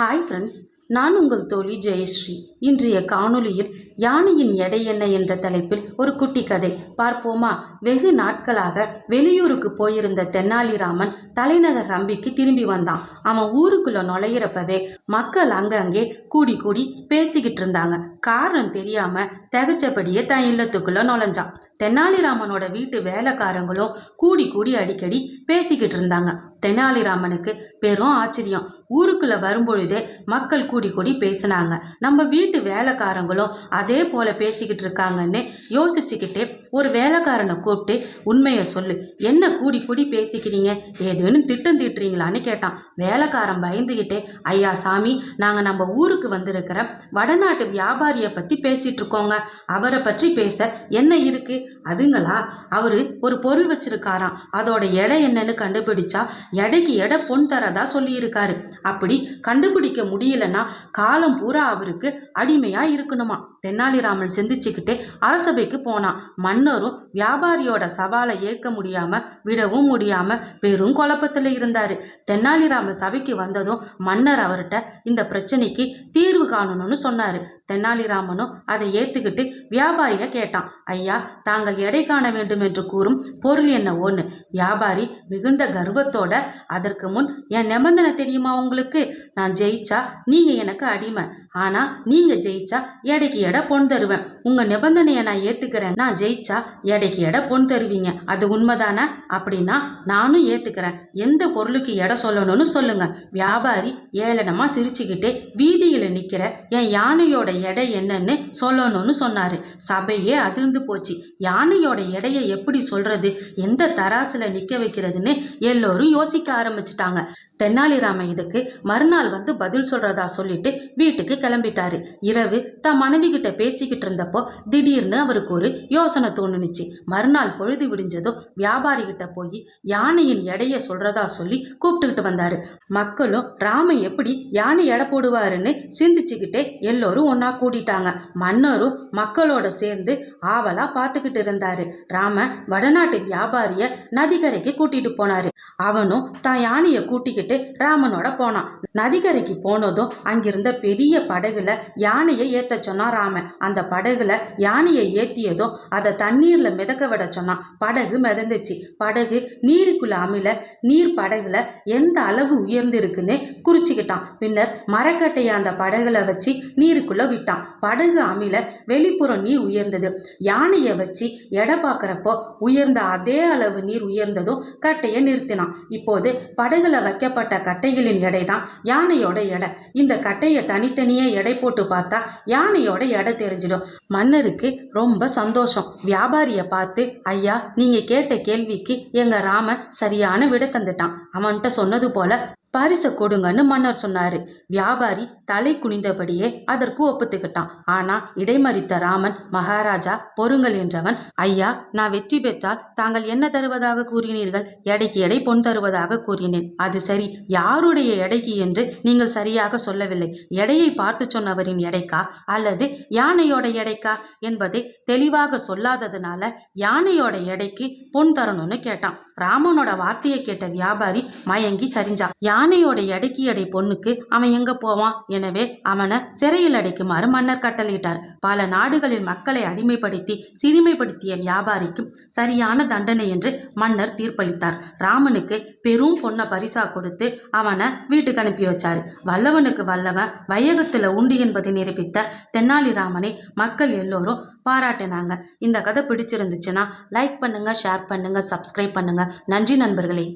Hi friends நான் உங்கள் தோழி ஜெயஸ்ரீ. இன்றைய காணொளியில் யானையின் எடை என்ன என்ற தலைப்பில் ஒரு குட்டி கதை. பார்ப்போமா? வெகு நாட்களாக வெளியூருக்கு போயிருந்த தென்னாலிராமன் தலைநகர் ஹம்பிக்கு திரும்பி வந்தான். அவன் ஊருக்குள்ள நுழையிறப்பவே மக்கள் அங்கங்கே கூடி கூடி பேசிக்கிட்டு இருந்தாங்க. காரணம் தெரியாம தகச்சபடியே தன் இல்லத்துக்குள்ள நுழைஞ்சான். தெனாலிராமனோட வீட்டு வேலைக்காரங்களும் கூடி கூடி அடிக்கடி பேசிக்கிட்டு இருந்தாங்க. தெனாலிராமனுக்கு பெரும் ஆச்சரியம். ஊருக்குள்ள வரும்பொழுதே மக்கள் கூடி கூடி பேசினாங்க. நம்ம வீட்டு வேலைக்காரங்களும் அதே போல பேசிக்கிட்டு இருக்காங்கன்னு யோசிச்சுக்கிட்டே ஒரு வேலைக்காரனை கூப்பிட்டு உண்மையை சொல்லு. என்ன கூடி கூடி பேசிக்கிறீங்க? ஏதேனும் திட்டம் தீட்டுறீங்களான்னு கேட்டான். வேலைக்காரன் பயந்துக்கிட்டே ஐயா சாமி நாங்கள் நம்ம ஊருக்கு வந்திருக்கிற வடநாட்டு வியாபாரியை பற்றி பேசிகிட்டு இருக்கோங்க. அவரை பற்றி பேச என்ன இருக்குது அதுங்களா? அவரு ஒரு பொருள் வச்சிருக்காராம். அதோட எடை என்னன்னு கண்டுபிடிச்சா எடைக்கு எடை பொன் தரதா சொல்லியிருக்காரு. அப்படி கண்டுபிடிக்க முடியலன்னா காலம் பூரா அவருக்கு அடிமையா இருக்கணுமா? தென்னாலிராமன் சிந்திச்சுக்கிட்டே அரசபைக்கு போனான். மண் மன்னரும் வியாபாரியோட சவாலை ஏற்க முடியாம விடவும் முடியாம பெரும் குழப்பத்துல இருந்தாரு. தென்னாலிராம சபைக்கு வந்ததும் மன்னர் அவர்கிட்ட இந்த பிரச்சனைக்கு தீர்வு காணணும்னு சொன்னாரு. தென்னாலிராமனும் அதை ஏத்துக்கிட்டு வியாபாரியை கேட்டான். ஐயா தாங்கள் எடை காண வேண்டும் என்று கூறும் பொருள் என்ன ஒன்று வியாபாரி மிகுந்த கர்வத்தோட அதற்கு முன் என் நிபந்தனை தெரியுமா உங்களுக்கு? நான் ஜெயிச்சா நீங்க எனக்கு அடிமை. ஆனா நீங்க ஜெயிச்சா எடைக்கு எடை பொன் தருவேன். உங்க நிபந்தனையை நான் ஏத்துக்கிறேன். நான் ஜெயிச்சா எடைக்கு எடை பொன் தருவீங்க. அது உண்மைதானே? அப்படின்னா நானும் ஏத்துக்கிறேன். எந்த பொருளுக்கு எடை சொல்லணும்னு சொல்லுங்க. வியாபாரி ஏளனமா சிரிச்சுக்கிட்டே வீதியில நிக்கிற என் யானையோட எடை என்னன்னு சொல்லணும்னு சொன்னாரு. சபையே அதிர்ந்து போச்சு. யானையோட எடையை எப்படி சொல்றது? எந்த தராசுல நிக்க வைக்கிறதுன்னு எல்லோரும் யோசிக்க ஆரம்பிச்சிட்டாங்க. தென்னாலிராமன் இதுக்கு மறுநாள் வந்து பதில் சொல்றதா சொல்லிட்டு வீட்டுக்கு கிளம்பிட்டாரு. இரவு தன் மனைவி கிட்ட பேசிக்கிட்டு இருந்தப்போ திடீர்னு அவருக்கு ஒரு யோசனை தோணுனுச்சு. மறுநாள் பொழுது விடிஞ்சதும் வியாபாரி கிட்ட போய் யானையின் எடையை சொல்றதா சொல்லி கூப்பிட்டுக்கிட்டு வந்தாரு. மக்களும் ராமன் எப்படி யானை எடை போடுவாருன்னு சிந்திச்சுக்கிட்டே எல்லோரும் ஒன்னா கூட்டிட்டாங்க மன்னரும் மக்களோட சேர்ந்து ஆவலா பார்த்துக்கிட்டு இருந்தாரு. ராம வடநாட்டு வியாபாரிய நதிக்கரைக்கு கூட்டிட்டு போனாரு. அவனும் தான் யானையை கூட்டிக்கிட்டு ராமனோட போனான். நதிக்கரைக்கு போனதும் அங்கிருந்த பெரிய படகுல யானையை ஏத்த சொன்னான் ராமன். அந்த படகுல யானையை ஏத்தியதும் அதை தண்ணீர்ல மிதக்க விட சொன்னான். படகு மிதந்துச்சு. படகு நீருக்குள்ள அமில நீர் படகுல எந்த அளவு உயர்ந்திருக்குன்னு குறிச்சுக்கிட்டான். பின்னர் மரக்கட்டையை அந்த படகுல வச்சு நீருக்குள்ள விட்டான். படகு அமில வெளிப்புறம் நீர் உயர்ந்தது. யானையை வச்சு எடை பார்க்குறப்போ உயர்ந்த அதே அளவு நீர் உயர்ந்ததும் கட்டையை நிறுத்தினான். இப்போது படகுல வைக்கப்பட்ட கட்டைகளின் எடை தான் யானையோட எடை. இந்த கட்டையை தனித்தனியே எடை போட்டு பார்த்தா யானையோட எடை தெரிஞ்சிடும். மன்னருக்கு ரொம்ப சந்தோஷம். வியாபாரியை பார்த்து ஐயா நீங்க கேட்ட கேள்விக்கு எங்க ராமன் சரியான விடை தந்துட்டான். அவன்கிட்ட சொன்னது போல பரிசை கொடுங்கன்னு மன்னர் சொன்னாரு. வியாபாரி தலை குனிந்தபடியே அதற்கு ஒப்புத்துக்கிட்டான். ஆனா இடைமறித்த ராமன் மகாராஜா பொறுங்கள் என்றவன் ஐயா நான் வெற்றி பெற்றால் தாங்கள் என்ன தருவதாக கூறினீர்கள்? எடைக்கு எடை பொன் தருவதாக கூறினேன். அது சரி யாருடைய எடைக்கு என்று நீங்கள் சரியாக சொல்லவில்லை. எடையை பார்த்து சொன்னவரின் எடைக்கா? அல்லது யானையோட எடைக்கா? என்பதை தெளிவாக சொல்லாததுனால யானையோட எடைக்கு பொன் தரணும்னு கேட்டான். ராமனோட வார்த்தையை கேட்ட வியாபாரி மயங்கி சரிஞ்சான். யானையோட எடைக்கு எடை பொண்ணுக்கு அவன் எங்க போவான்? எனவே அவனை சிறையில் அடைக்குமாறு மன்னர் கட்டளையிட்டார். பல நாடுகளில் மக்களை அடிமைப்படுத்தி சிறுமைப்படுத்திய வியாபாரிக்கு சரியான தண்டனை என்று மன்னர் தீர்ப்பளித்தார். ராமனுக்கு பெரும் பொண்ணை பரிசா கொடுத்து அவனை வீட்டுக்கு அனுப்பி வச்சார். வல்லவனுக்கு வல்லவன் வையகத்தில் உண்டு என்பதை நிரூபித்த தென்னாலிராமனை மக்கள் எல்லோரும் பாராட்டினாங்க. இந்த கதை பிடிச்சிருந்துச்சுன்னா லைக் பண்ணுங்க ஷேர் பண்ணுங்க சப்ஸ்கிரைப் பண்ணுங்க. நன்றி நண்பர்களே.